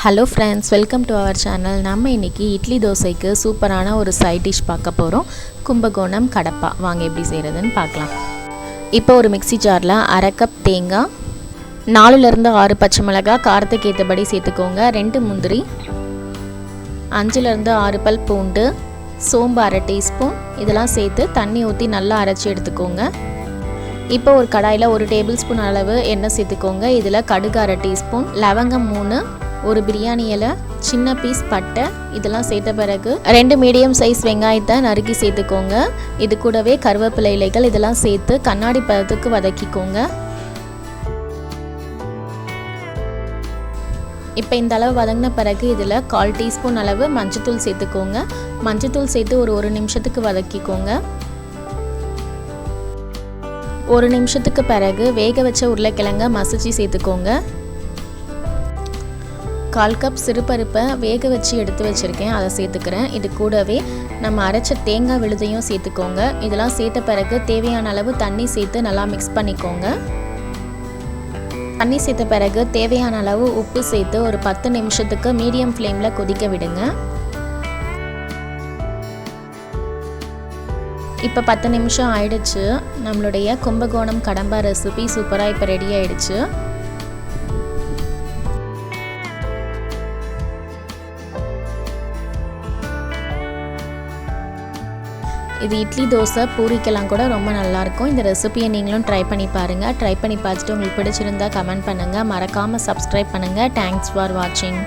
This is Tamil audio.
Hello friends welcome to our channel நம்ம இன்றைக்கி இட்லி தோசைக்கு சூப்பரான ஒரு சைட் டிஷ் பார்க்க போகிறோம் கும்பகோணம் கடப்பா. வாங்க எப்படி செய்கிறதுன்னு பார்க்கலாம். இப்போ ஒரு மிக்ஸி ஜாரில் அரை கப் தேங்காய் நாலுலேருந்து ஆறு பச்சை மிளகாய் காரத்துக்கு ஏற்றபடி சேர்த்துக்கோங்க. ரெண்டு முந்திரி அஞ்சுலேருந்து ஆறு பல் பூண்டு சோம்பு அரை டீஸ்பூன். இதெல்லாம் சேர்த்து தண்ணி ஊற்றி நல்லா அரைச்சி எடுத்துக்கோங்க. இப்போ ஒரு கடாயில் ஒரு டேபிள் ஸ்பூன் அளவு எண்ணெய் சேர்த்துக்கோங்க. இதில் கடுகு அரை டீஸ்பூன் லவங்கம் மூணு ஒரு பிரியாணி இலை சின்ன பீஸ் பட்டை இதெல்லாம் சேர்த்த பிறகு ரெண்டு மீடியம் சைஸ் வெங்காயத்தை நறுக்கி சேர்த்துக்கோங்க. இது கூடவே கருவேப்பிலை இலைகள் இதெல்லாம் சேர்த்து கண்ணாடி பதத்துக்கு வதக்கிக்கோங்க. இப்போ இந்த அளவு வதங்கின பிறகு இதில் கால் டீஸ்பூன் அளவு மஞ்சத்தூள் சேர்த்துக்கோங்க. மஞ்சத்தூள் சேர்த்து ஒரு ஒரு நிமிஷத்துக்கு வதக்கிக்கோங்க. ஒரு நிமிஷத்துக்கு பிறகு வேக வச்ச உருளைக்கிழங்க மசிச்சு சேர்த்துக்கோங்க. கால் கப் சிறுபருப்பை வேக வச்சு எடுத்து வச்சுருக்கேன். அதை சேர்த்துக்கிறேன். இது கூடவே நம்ம அரைச்ச தேங்காய் விழுதையும் சேர்த்துக்கோங்க. இதெல்லாம் சேர்த்த பிறகு தேவையான அளவு தண்ணி சேர்த்து நல்லா மிக்ஸ் பண்ணிக்கோங்க. தண்ணி சேர்த்த பிறகு தேவையான அளவு உப்பு சேர்த்து ஒரு பத்து நிமிஷத்துக்கு மீடியம் ஃப்ளேமில் கொதிக்க விடுங்க. இப்போ பத்து நிமிஷம் ஆயிடுச்சு. நம்மளுடைய கும்பகோணம் கடம்பா ரெசிபி சூப்பராக இப்போ ரெடி ஆயிடுச்சு. இது இட்லி தோசை பூரிக்கெல்லாம் கூட ரொம்ப நல்லாயிருக்கும். இந்த ரெசிபியை நீங்களும் ட்ரை பண்ணி பாருங்கள் ட்ரை பண்ணி பார்த்துட்டு உங்களுக்கு பிடிச்சிருந்தா கமெண்ட் பண்ணுங்கள் மறக்காமல் சப்ஸ்கிரைப் பண்ணுங்கள் தேங்க்ஸ் ஃபார் வாட்சிங்